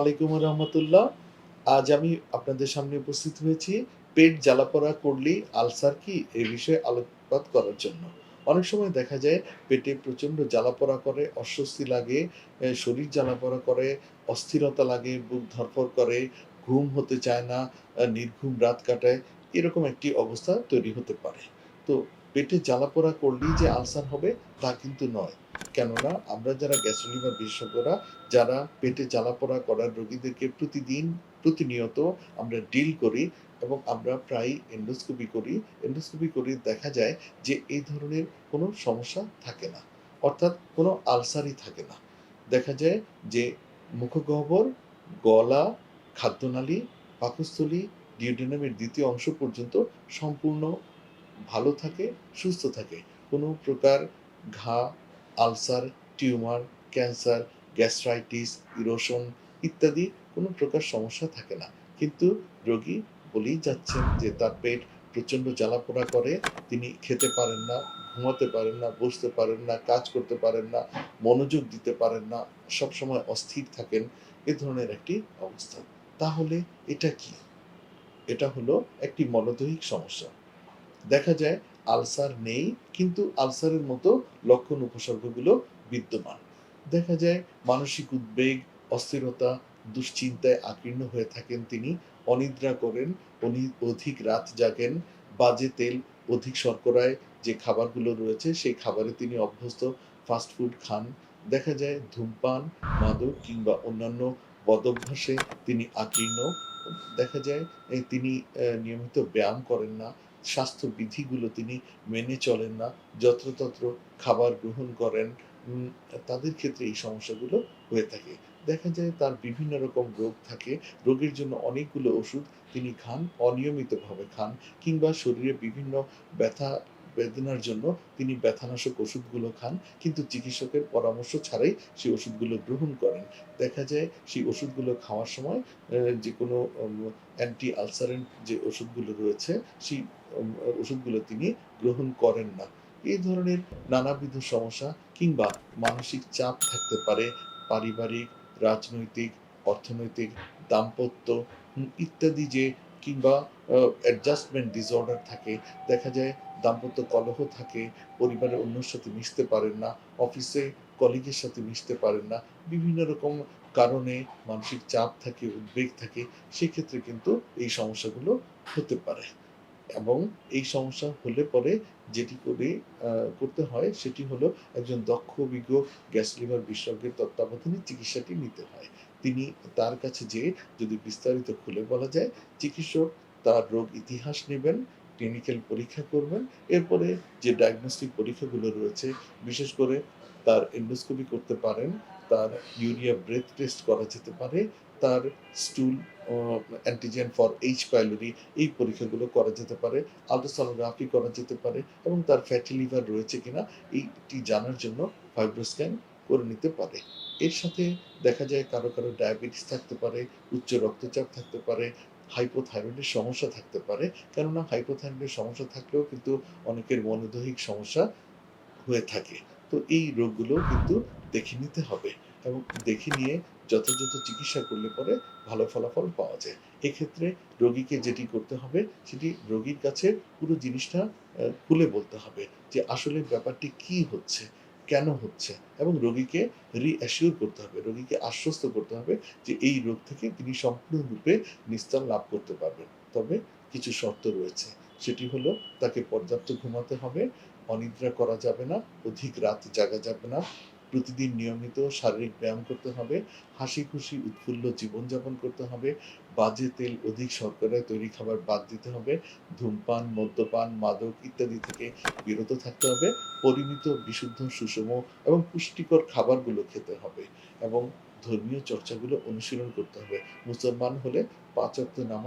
আলাইকুম রহমতুল্লাহ। আজ আমি আপনাদের সামনে উপস্থিত হয়েছি পেট জ্বালাপোড়া করলেই আলসার কি এই বিষয়ে আলোকপাত করার জন্য। অনেক সময় দেখা যায় পেটে প্রচণ্ড জ্বালাপোড়া করে, অস্বস্তি লাগে শরীর জ্বালাপোড়া করে, অস্থিরতা লাগে, বুক ধরফর করে, ঘুম হতে চায় না নির্ঘুম রাত কাটায়, এরকম একটি অবস্থা তৈরি হতে পারে। তো পেটে জ্বালাপোড়া করলেই যে আলসার হবে তা কিন্তু নয়। কেননা আমরা যারা গ্যাস্ট্রোলিভার বিশেষজ্ঞরা, যারা পেটে জ্বালাপোড়া করার রোগীদেরকে প্রতিদিন, প্রতিনিয়ত আমরা ডিল করি এবং আমরা প্রায় এন্ডোস্কোপি করি। এন্ডোস্কোপি করে দেখা যায় যে এই ধরনের কোনো সমস্যা থাকে না। অর্থাৎ কোনো আলসারই থাকে না। দেখা যায় যে মুখগহ্বর, গলা, খাদ্যনালী, পাকস্থলী ডিওডেনামের দ্বিতীয় অংশ পর্যন্ত সম্পূর্ণ ভালো থাকে, সুস্থ থাকে। কোনো প্রকার ঘা ulcer, tumour, cancer, gastritis, erosion ইত্যাদি কোনো প্রকার সমস্যা থাকে না। কিন্তু রোগী বলেই যাচ্ছেন যে তার পেট প্রচণ্ড জ্বালাপোড়া করে, তিনি খেতে পারেন না, ঘুমাতে পারেন না, বসতে পারেন না, কাজ করতে পারেন না, মনোযোগ দিতে পারেন না, সবসময় অস্থির থাকেন, এ ধরনের একটি অবস্থা। তাহলে এটা কি? এটা হলো একটি মলদৈহিক সমস্যা। দেখা যায় আলসার নেই, কিন্তু আলসারের মতো লক্ষণ উপসর্গগুলো বিদ্যমান। দেখা যায়, মানসিক উদ্বেগ, অস্থিরতা, দুশ্চিন্তায় আকীর্ণ হয়ে থাকেন তিনি, অনিদ্রা করেন অধিক রাত জাগেন, বাজে তেল, অধিক শর্করায় যে খাবারগুলো রয়েছে সেই খাবারে তিনি অভ্যস্ত, ফাস্ট ফুড খান। দেখা যায়, ধূমপান, মাদক কিংবা অন্যান্য বদভ্যাসে তিনি আকীর্ণ। দেখা যায় তিনি নিয়মিত ব্যায়াম করেন না। স্বাস্থ্য বিধিগুলো তিনি মেনে চলেন না, যত্রতত্র খাবার গ্রহণ করেন তাদের ক্ষেত্রে এই সমস্যাগুলো হয়ে থাকে। দেখা যায় তার বিভিন্ন রকম রোগ থাকে, রোগের জন্য অনেকগুলো ওষুধ তিনি খান, অনিয়মিতভাবে খান, কিংবা শরীরে বিভিন্ন ব্যথা বেদনার জন্য তিনি ব্যথানাশক ওষুধগুলো খান, কিন্তু চিকিৎসকের পরামর্শ ছাড়াই সেই ওষুধগুলো গ্রহণ করেন। দেখা যায় সেই ওষুধগুলো খাওয়ার সময় যে কোনো অ্যান্টি আলসারেন্ট যে ওষুধগুলো রয়েছে, সেই ওষুধগুলো তিনি গ্রহণ করেন না। এই ধরনের নানাবিধ সমস্যা কিংবা মানসিক চাপ থাকতে পারে, পারিবারিক, রাজনৈতিক, অর্থনৈতিক, দাম্পত্য ইত্যাদি যে কিংবা অ্যাডজাস্টমেন্ট ডিসঅর্ডার থাকে, দেখা যায় দাম্পত্য কলহ থাকে, পরিবারের অন্যর সাথে মিশতে পারেন না অফিসে কলিগের সাথে মিশতে পারেন না, বিভিন্ন রকম কারণে মানসিক চাপ থাকে, উদ্বেগ থাকে, সেক্ষেত্রে কিন্তু এই সমস্যাগুলো হতে পারে। এবং এই সমস্যা হলে পরে যেটি করে করতে হয়, সেটি হলো একজন দক্ষ, অভিজ্ঞ গ্যাস লিভার বিশেষজ্ঞের তত্ত্বাবধানে চিকিৎসাটি নিতে হয়। তিনি তার কাছে যেয়ে যদি বিস্তারিত খুলে বলা যায়, চিকিৎসক তার রোগ ইতিহাস নেবেন ক্লিনিক্যাল পরীক্ষা করবেন, এরপরে যে ডায়াগনস্টিক পরীক্ষাগুলো রয়েছে, বিশেষ করে তার এন্ডোস্কোপি করতে পারেন, তার ইউরিয়া ব্রেথ টেস্ট করা যেতে পারে, তার stool antigen for H pylori এই পরীক্ষাগুলো করা যেতে পারে আলট্রাসোনোগ্রাফি করা যেতে পারে এবং তার ফ্যাটি লিভার রয়েছে কিনা, এইটি জানার জন্য ফাইব্রোস্ক্যান করে নিতে পারে। এর সাথে দেখা যায় কারও কারও ডায়াবেটিস থাকতে পারে, উচ্চ রক্তচাপ থাকতে পারে হাইপোথাইরয়েডের সমস্যা থাকতে পারে। কেননা হাইপোথাইরয়েডের সমস্যা থাকলেও কিন্তু অনেকের মনোদৈহিক সমস্যা হয়ে থাকে। তো এই রোগগুলো কিন্তু দেখে নিতে হবে এবং দেখে নিয়ে যথাযথ চিকিৎসা করলে পরে ভালো ফলাফল পাওয়া যায়। এক্ষেত্রে রোগীকে যেটি করতে হবে, সেটি রোগীর কাছে পুরো জিনিসটা খুলে বলতে হবে যে আসলে ব্যাপারটি কি হচ্ছে। কেন হচ্ছে? এবং রোগীকে রিঅ্যাসিওর করতে হবে, রোগীকে আশ্বস্ত করতে হবে যে এই রোগ থেকে তিনি সম্পূর্ণরূপে নিস্তার লাভ করতে পারবেন। তবে কিছু শর্ত রয়েছে। সেটি হলো, তাকে পর্যাপ্ত ঘুমাতে হবে, অনিদ্রা করা যাবে না, অধিক রাত জাগা যাবে না প্রতিদিন নিয়মিত শারীরিক ব্যায়াম করতে হবে, হাসি খুশি, উৎফুল্ল জীবনযাপন করতে হবে, বাজে তেল অধিক শর্করায় তৈরি খাবার বাদ দিতে হবে, ধূমপান, মদ্যপান, মাদক ইত্যাদি থেকে বিরত থাকতে হবে, পরিমিত, বিশুদ্ধ, সুষম এবং পুষ্টিকর খাবারগুলো খেতে হবে এবং ধর্মীয় চর্চাগুলো অনুশীলন করতে হবে। মুসলমান হলে পাঁচ নামাজ